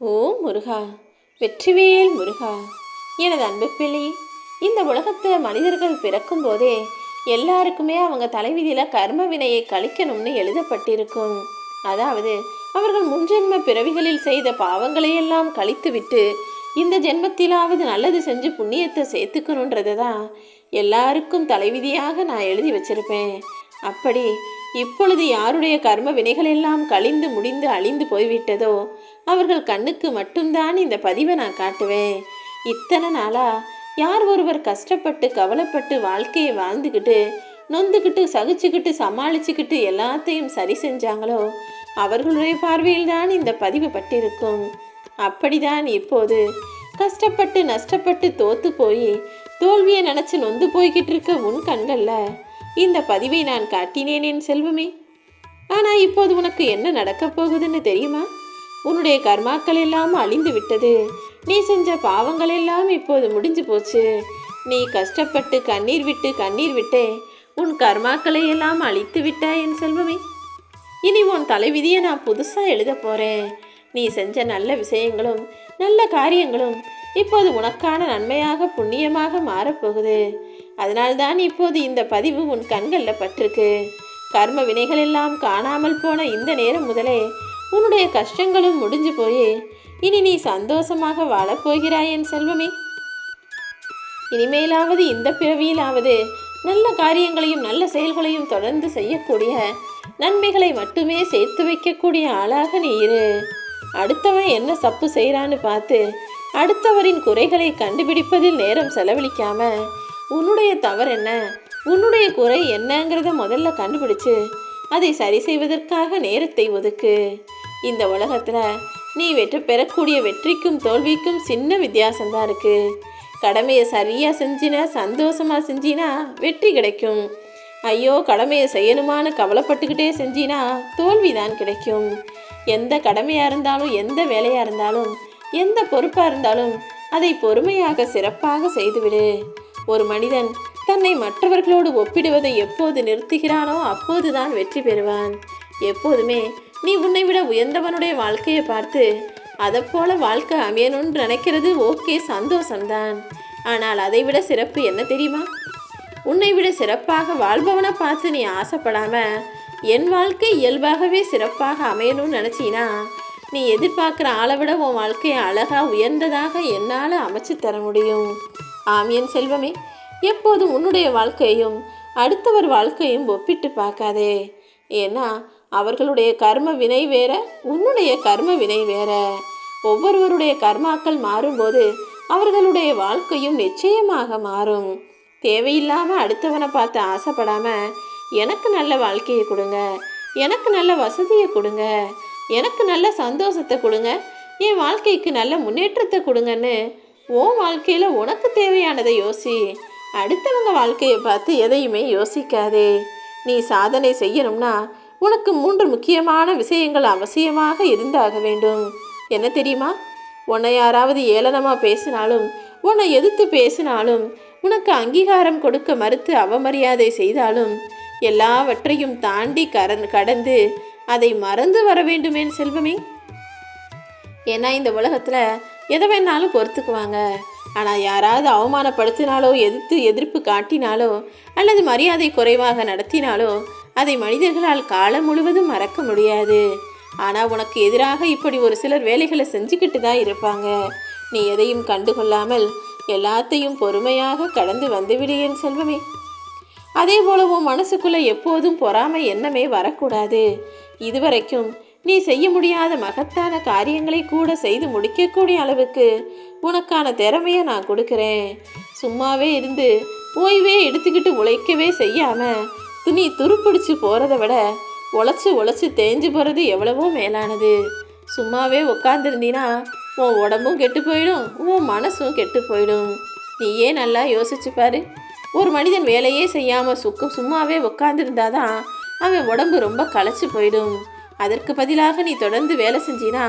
ஓ முருகா வெற்றிவேல் முருகா எனது அன்பு பிள்ளை இந்த உலகத்தில் மனிதர்கள் பிறக்கும் போதே எல்லாருக்குமே அவங்க தலைவிதியில் கர்ம வினையை கழிக்கணும்னு எழுதப்பட்டிருக்கும். அதாவது அவர்கள் முன்ஜென்ம பிறவிகளில் செய்த பாவங்களையெல்லாம் கழித்துவிட்டு இந்த ஜென்மத்திலாவது நல்லது செஞ்சு புண்ணியத்தை சேர்த்துக்கணுன்றது தான் எல்லாருக்கும் தலைவிதியாக நான் எழுதி வச்சிருப்பேன். அப்படி இப்பொழுது யாருடைய கர்ம வினைகள் எல்லாம் கழிந்து முடிந்து அழிந்து போய்விட்டதோ அவர்கள் கண்ணுக்கு மட்டும்தான் இந்த பதிவை நான் காட்டுவேன். இத்தனை நாளா யார் ஒருவர் கஷ்டப்பட்டு கவலைப்பட்டு வாழ்க்கையை வாழ்ந்துக்கிட்டு நொந்துக்கிட்டு சகிச்சுக்கிட்டு சமாளிச்சுக்கிட்டு எல்லாத்தையும் சரி செஞ்சாங்களோ அவர்களுடைய பார்வையில் தான் இந்த பதிவு பட்டிருக்கும். அப்படிதான் இப்போது கஷ்டப்பட்டு நஷ்டப்பட்டு தோத்து போய் தோல்வியை நினச்சி நொந்து போய்கிட்டு இருக்க உன் கண்கள்ல இந்த பதிவை நான் காட்டினேனேன் செல்வமே. ஆனால் இப்போது உனக்கு என்ன நடக்கப் போகுதுன்னு தெரியுமா? உன்னுடைய கர்மாக்கள் எல்லாம் அழிந்து விட்டது. நீ செஞ்ச பாவங்கள் எல்லாம் இப்போது முடிஞ்சு போச்சு. நீ கஷ்டப்பட்டு கண்ணீர் விட்டு கண்ணீர் விட்டே. உன் கர்மாக்களை எல்லாம் அழித்து விட்டாய் என் செல்வமே. இனி உன் தலைவிதியை நான் புதுசாக எழுத போகிறேன் நீ செஞ்ச நல்ல விஷயங்களும் நல்ல காரியங்களும் இப்போது உனக்கான நன்மையாக புண்ணியமாக மாறப்போகுது. அதனால்தான் இப்போது இந்த பதிவு உன் கண்களில் பட்டிருக்கு. கர்ம வினைகள் எல்லாம் காணாமல் போன இந்த நேரம் முதலே உன்னுடைய கஷ்டங்களும் முடிஞ்சு போய். இனி நீ சந்தோஷமாக வாழப்போகிறாய் என் செல்வமே. இனிமேலாவது இந்த பிறவியிலாவது நல்ல காரியங்களையும் நல்ல செயல்களையும் தொடர்ந்து செய்யக்கூடிய நன்மைகளை மட்டுமே சேர்த்து வைக்கக்கூடிய ஆளாக நீ இரு. அடுத்தவன் என்ன சப்பு செய்கிறான்னு பார்த்து அடுத்தவரின் குறைகளை கண்டுபிடிப்பதில் நேரம் செலவழிக்காம உன்னுடைய தவறு என்ன உன்னுடைய குறை என்னங்கிறத முதல்ல கண்டுபிடிச்சு அதை சரி செய்வதற்காக நேரத்தை ஒதுக்கு. இந்த உலகத்தில் நீ வெற்றி பெறக்கூடிய வெற்றிக்கும் தோல்விக்கும் சின்ன வித்தியாசம்தான் இருக்குது கடமையை சரியாக செஞ்சினா சந்தோஷமாக செஞ்சினா வெற்றி கிடைக்கும். ஐயோ கடமையை செய்யணுமான்னு கவலைப்பட்டுக்கிட்டே செஞ்சினா தோல்வி தான் கிடைக்கும். எந்த கடமையாக இருந்தாலும் எந்த வேலையாக இருந்தாலும் எந்த பொறுப்பாக இருந்தாலும் அதை பொறுமையாக சிறப்பாக செய்துவிடு. ஒரு மனிதன் தன்னை மற்றவர்களோடு ஒப்பிடுவதை எப்போது நிறுத்துகிறானோ அப்போதுதான் வெற்றி பெறுவான். எப்போதுமே நீ உன்னை விட உயர்ந்தவனுடைய வாழ்க்கையை பார்த்து அதைப்போல வாழ்க்கை அமையணும்னு நினைக்கிறது ஓகே சந்தோஷம்தான். ஆனால் அதை விட சிறப்பு என்ன தெரியுமா? உன்னை விட சிறப்பாக வாழ்பவனை பார்த்து நீ ஆசைப்படாம என் வாழ்க்கை இயல்பாகவே சிறப்பாக அமையணும்னு நினச்சினா நீ எதிர்பார்க்குற ஆளை விட உன் வாழ்க்கையை அழகாக உயர்ந்ததாக என்னால் அமைச்சு தர முடியும். ஆம் என் செல்வமே எப்போதும் உன்னுடைய வாழ்க்கையும் அடுத்தவர் வாழ்க்கையும் ஒப்பிட்டு பார்க்காதே. ஏன்னா அவர்களுடைய கர்ம வினை வேற உன்னுடைய கர்ம வினை வேற. ஒவ்வொருவருடைய கர்மாக்கள் மாறும்போது அவர்களுடைய வாழ்க்கையும் நிச்சயமாக மாறும். தேவையில்லாமல் அடுத்தவனை பார்த்து ஆசைப்படாம எனக்கு நல்ல வாழ்க்கையை கொடுங்க எனக்கு நல்ல வசதியை கொடுங்க எனக்கு நல்ல சந்தோஷத்தை கொடுங்க என் வாழ்க்கைக்கு நல்ல முன்னேற்றத்தை கொடுங்கன்னு உன் வாழ்க்கையில் உனக்கு தேவையானதை யோசி. அடுத்தவங்க வாழ்க்கையை பார்த்து எதையுமே யோசிக்காதே. நீ சாதனை செய்யணும்னா உனக்கு மூன்று முக்கியமான விஷயங்கள் அவசியமாக இருந்தாக வேண்டும். என்ன தெரியுமா? உன்னை யாராவது ஏளனமாக பேசினாலும் உன்னை எதிர்த்து பேசினாலும் உனக்கு அங்கீகாரம் கொடுக்க மறுத்து அவமரியாதை செய்தாலும் எல்லாவற்றையும் தாண்டி கரன் கடந்து அதை மறந்து வர வேண்டுமேன் செல்வமே. ஏன்னா இந்த உலகத்தில் எதை வேணாலும் பொறுத்துக்குவாங்க. ஆனால் யாராவது அவமானப்படுத்தினாலோ எதிர்த்து எதிர்ப்பு காட்டினாலோ அல்லது மரியாதை குறைவாக நடத்தினாலோ அதை மனிதர்களால் காலம் முழுவதும் மறக்க முடியாது. ஆனால் உனக்கு எதிராக இப்படி ஒரு சிலர் வேலைகளை செஞ்சுக்கிட்டு தான் இருப்பாங்க. நீ எதையும் கண்டுகொள்ளாமல் எல்லாத்தையும் பொறுமையாக கடந்து வந்துவிடு என் செல்வமே. அதே போல உன் மனசுக்குள்ளே எப்போதும் பொறாமை எண்ணமே வரக்கூடாது. இதுவரைக்கும் நீ செய்ய முடியாத மகத்தான காரியங்களை கூட செய்து முடிக்கக்கூடிய அளவுக்கு உனக்கான திறமையை நான் கொடுக்குறேன். சும்மாவே இருந்து ஓய்வே எடுத்துக்கிட்டு உழைக்கவே செய்யாமல் துணி துருப்பிடிச்சு போகிறத விட உழைச்சி உழைச்சி தேஞ்சு போகிறது எவ்வளவோ மேலானது. சும்மாவே உட்காந்துருந்தீன்னா உன் உடம்பும் கெட்டு போயிடும் உன் மனசும் கெட்டு போயிடும். நீயே நல்லா யோசிச்சு பாரு. ஒரு மனிதன் வேலையே செய்யாமல் சுக்கு சும்மாவே உட்காந்துருந்தா தான் அவன் உடம்பு ரொம்ப களைச்சி போயிடும். அதற்கு பதிலாக நீ தொடர்ந்து வேலை செஞ்சினா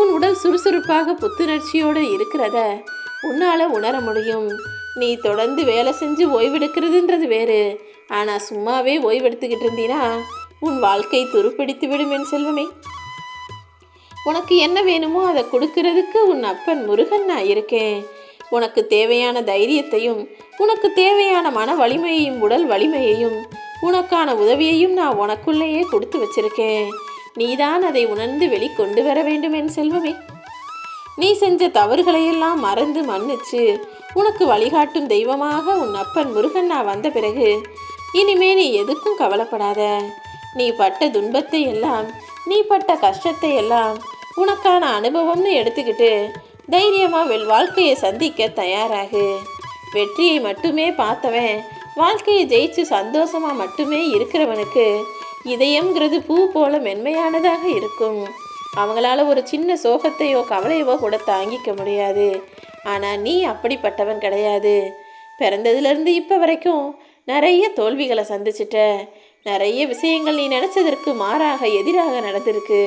உன் உடல் சுறுசுறுப்பாக புத்துணர்ச்சியோடு இருக்கிறத உன்னால் உணர முடியும். நீ தொடர்ந்து வேலை செஞ்சு ஓய்வெடுக்கிறதுன்றது வேறு. ஆனால் சும்மாவே ஓய்வெடுத்துக்கிட்டு இருந்தீனா உன் வாழ்க்கை துருப்பிடித்து விடும் என் செல்வமே. உனக்கு என்ன வேணுமோ அதை கொடுக்கறதுக்கு உன் அப்பன் முருகன் நான் இருக்கேன். உனக்கு தேவையான தைரியத்தையும் உனக்கு தேவையான மன வலிமையையும் உடல் வலிமையையும் உனக்கான உதவியையும் நான் உனக்குள்ளேயே கொடுத்து வச்சிருக்கேன். நீதான் அதை உணர்ந்து வெளிக்கொண்டு வர வேண்டும் என் செல்வமே. நீ செஞ்ச தவறுகளையெல்லாம் மறந்து மன்னிச்சு உனக்கு வழிகாட்டும் தெய்வமாக உன் அப்பன் முருகன் நான் வந்த பிறகு இனிமே நீ எதுக்கும் கவலைப்படாத. நீ பட்ட துன்பத்தை எல்லாம் நீ பட்ட கஷ்டத்தை எல்லாம் உனக்கான அனுபவம்னு எடுத்துக்கிட்டு தைரியமா வெல் வாழ்க்கையை சந்திக்க தயாராகு. வெற்றியை மட்டுமே பார்த்தவன் வாழ்க்கையை ஜெயிச்சு சந்தோஷமா மட்டுமே இருக்கிறவனுக்கு இதயம்ங்கிறது பூ போல மென்மையானதாக இருக்கும். அவங்களால ஒரு சின்ன சோகத்தையோ கவலையவோ கூட தாங்கிக்க முடியாது. ஆனால் நீ அப்படிப்பட்டவன் கிடையாது. பிறந்ததுலேருந்து இப்போ வரைக்கும் நிறைய தோல்விகளை சந்திச்சிட்ட. நிறைய விஷயங்கள் நீ நினச்சதற்கு மாறாக எதிராக நடந்திருக்கு.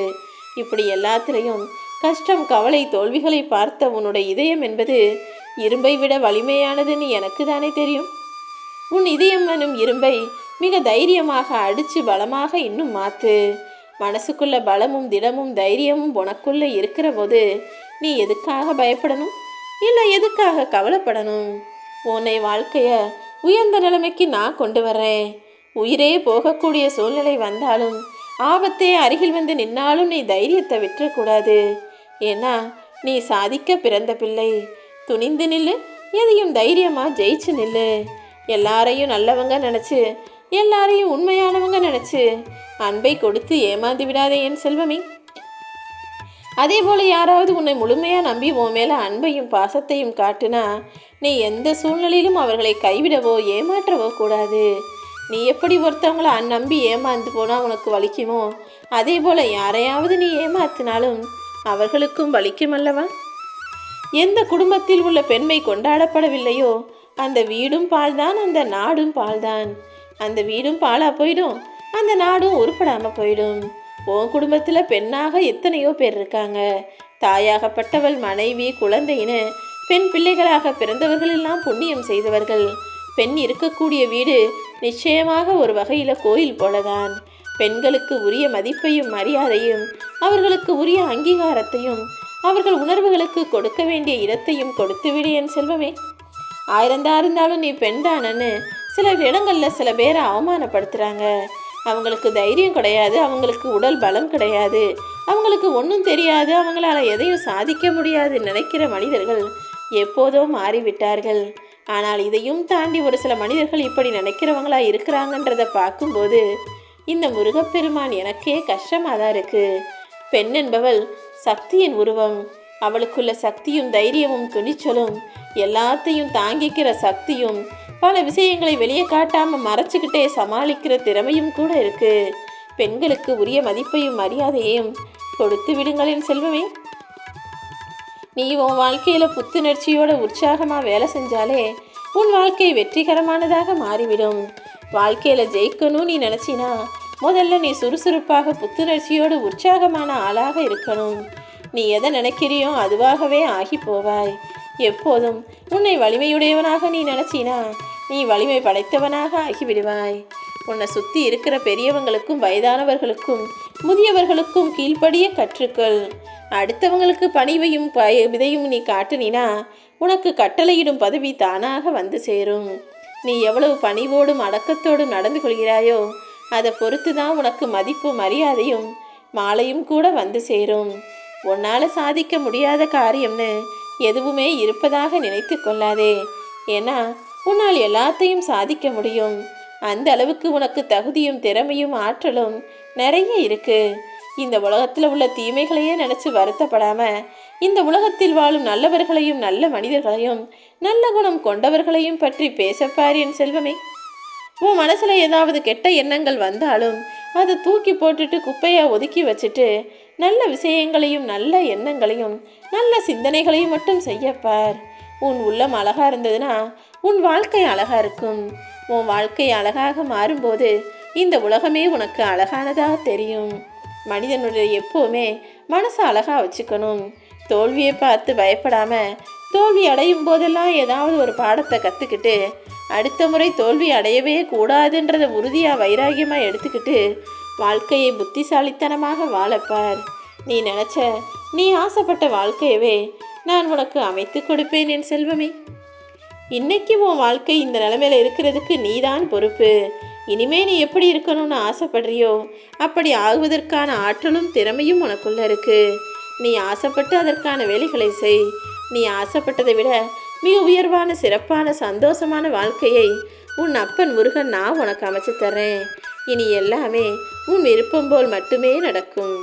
இப்படி எல்லாத்திலையும் கஷ்டம் கவலை தோல்விகளை பார்த்த உன்னுடைய இதயம் என்பது இரும்பை விட வலிமையானதுன்னு எனக்கு தானே தெரியும். உன் இதயம் எனும் இரும்பை மிக தைரியமாக அடித்து பலமாக இன்னும் மாற்று மனசுக்குள்ள பலமும் திடமும் தைரியமும் உனக்குள்ளே இருக்கிற போது நீ எதுக்காக பயப்படணும்? இல்லை எதுக்காக கவலைப்படணும்? உன்னை வாழ்க்கையை உயர்ந்த நிலைமைக்கு நான் கொண்டு வர்றேன். உயிரே போகக்கூடிய சூழ்நிலை வந்தாலும் ஆபத்தே அருகில் வந்து நின்னாலும் நீ தைரியத்தை விட்டுறக்கூடாது. ஏன்னா நீ சாதிக்க பிறந்த பிள்ளை. துணிந்து நில்லு எதையும் தைரியமா ஜெயிச்சு நில்லு. எல்லாரையும் நல்லவங்க நினச்சி எல்லாரையும் உண்மையானவங்க நினச்சி அன்பை கொடுத்து ஏமாந்து விடாதே என் செல்வமே. அதே போல் யாராவது உன்னை முழுமையாக நம்பி உன் மேலே அன்பையும் பாசத்தையும் காட்டுனா நீ எந்த சூழ்நிலையிலும் அவர்களை கைவிடவோ ஏமாற்றவோ கூடாது. நீ எப்படி ஒருத்தவங்களை நம்பி ஏமாந்து போனால் உனக்கு வலிக்குமோ அதே போல் யாரையாவது நீ ஏமாத்தினாலும் அவர்களுக்கும் வலிக்கும் அல்லவா? எந்த குடும்பத்தில் உள்ள பெண்மை கொண்டாடப்படவில்லையோ அந்த வீடும் பால்தான் அந்த நாடும் பால்தான். அந்த வீடும் பாலாக போயிடும் அந்த நாடும் உருப்படாமல் போயிடும். உன் குடும்பத்தில் பெண்ணாக எத்தனையோ பேர் இருக்காங்க. தாயாகப்பட்டவள் மனைவி குழந்தைன்னு பெண் பிள்ளைகளாக பிறந்தவர்கள் எல்லாம் புண்ணியம் செய்தவர்கள். பெண் இருக்கக்கூடிய வீடு நிச்சயமாக ஒரு வகையில் கோயில் போலதான். பெண்களுக்கு உரிய மதிப்பையும் மரியாதையும் அவர்களுக்கு உரிய அங்கீகாரத்தையும் அவர்கள் உணர்வுகளுக்கு கொடுக்க வேண்டிய இடத்தையும் கொடுத்து விடு என் செல்வமே. ஆயிரந்தா இருந்தாலும் நீ பெண்தானன்னு சில இடங்களில் சில பேரை அவமானப்படுத்துகிறாங்க அவங்களுக்கு தைரியம் கிடையாது அவங்களுக்கு உடல் பலம் கிடையாது அவங்களுக்கு ஒன்றும் தெரியாது அவங்களால எதையும் சாதிக்க முடியாது நினைக்கிற மனிதர்கள் எப்போதோ மாறிவிட்டார்கள். ஆனால் இதையும் தாண்டி ஒரு சில மனிதர்கள் இப்படி நினைக்கிறவங்களா இருக்கிறாங்கன்றதை பார்க்கும்போது இந்த முருகப்பெருமான் எனக்கே கஷ்டமாக தான் இருக்கு. பெண் என்பவள் சக்தியின் உருவம் அவளுக்குள்ள சக்தியும் தைரியமும் துணிச்சலும் எல்லாத்தையும் தாங்கிக்கிற சக்தியும் பல விஷயங்களை வெளியே காட்டாமல் மறைச்சிக்கிட்டே சமாளிக்கிற திறமையும் கூட இருக்கு. பெண்களுக்கு உரிய மதிப்பையும் மரியாதையையும் கொடுத்து விடுங்களின் செல்வமே. நீ உன் வாழ்க்கையில் புத்துணர்ச்சியோட உற்சாகமாக வேலை செஞ்சாலே உன் வாழ்க்கை வெற்றிகரமானதாக மாறிவிடும். வாழ்க்கையில் ஜெயிக்கணும் நீ நினச்சினா முதல்ல நீ சுறுசுறுப்பாக புத்துணர்ச்சியோடு உற்சாகமான ஆளாக இருக்கணும். நீ எதை நினைக்கிறியோ அதுவாகவே ஆகி போவாய். எப்போதும் உன்னை வலிமையுடையவனாக நீ நினச்சினா நீ வலிமை படைத்தவனாக ஆகிவிடுவாய். உன்னை சுற்றி இருக்கிற பெரியவங்களுக்கும் வயதானவர்களுக்கும் முதியவர்களுக்கும் கீழ்ப்படிய கற்றுக்கள். அடுத்தவங்களுக்கு பணிவையும் பய விதையும் நீ காட்டினா உனக்கு கட்டளையிடும் பதவி தானாக வந்து சேரும். நீ எவ்வளவு பணிவோடும் அடக்கத்தோடும் நடந்து கொள்கிறாயோ அதை பொறுத்து தான் உனக்கு மதிப்பு மரியாதையும் மாலையும் கூட வந்து சேரும். உன்னால் சாதிக்க முடியாத காரியம்னு எதுவுமே இருப்பதாக நினைத்து கொள்ளாதே. ஏன்னா உன்னால் எல்லாத்தையும் சாதிக்க முடியும். அந்த அளவுக்கு உனக்கு தகுதியும் திறமையும் ஆற்றலும் நிறைய இருக்கு. இந்த உலகத்தில் உள்ள தீமைகளையே நினச்சி வருத்தப்படாம இந்த உலகத்தில் வாழும் நல்லவர்களையும் நல்ல மனிதர்களையும் நல்ல குணம் கொண்டவர்களையும் பற்றி பேசப்பார் என் செல்வமே. உன் மனசுல ஏதாவது கெட்ட எண்ணங்கள் வந்தாலும் அதை தூக்கி போட்டுட்டு குப்பையா ஒதுக்கி வச்சுட்டு நல்ல விஷயங்களையும் நல்ல எண்ணங்களையும் நல்ல சிந்தனைகளையும் மட்டும் செய்யப்பார். உன் உள்ளம் அழகாக இருந்ததுன்னா உன் வாழ்க்கை அழகாக இருக்கும். உன் வாழ்க்கை அழகாக மாறும்போது இந்த உலகமே உனக்கு அழகானதாக தெரியும். மனிதனுடைய எப்போவுமே மனசை அழகாக வச்சுக்கணும். தோல்வியை பார்த்து பயப்படாமல் தோல்வி அடையும் போதெல்லாம் ஏதாவது ஒரு பாடத்தை கற்றுக்கிட்டு அடுத்த முறை தோல்வி அடையவே கூடாதுன்றத உறுதியாக வைராகியமாக எடுத்துக்கிட்டு வாழ்க்கையை புத்திசாலித்தனமாக வாழப்பார் நீ நினச்ச நீ ஆசைப்பட்ட வாழ்க்கையவே நான் உனக்கு அமைத்து கொடுப்பேன் என் செல்வமே. இன்னைக்கு உன் வாழ்க்கை இந்த நிலைமையில இருக்கிறதுக்கு நீதான் பொறுப்பு. இனிமே நீ எப்படி இருக்கணும்னு ஆசைப்படுறியோ அப்படி ஆகுவதற்கான ஆற்றலும் திறமையும் உனக்குள்ள இருக்கு. நீ ஆசைப்பட்டு அதற்கான வேலைகளை செய். நீ ஆசைப்பட்டதை விட மிக உயர்வான சிறப்பான சந்தோஷமான வாழ்க்கையை உன் அப்பன் முருகன் நான் உனக்கு அமைச்சு தர்றேன். இனி எல்லாமே உன் விருப்பம் போல் மட்டுமே நடக்கும்.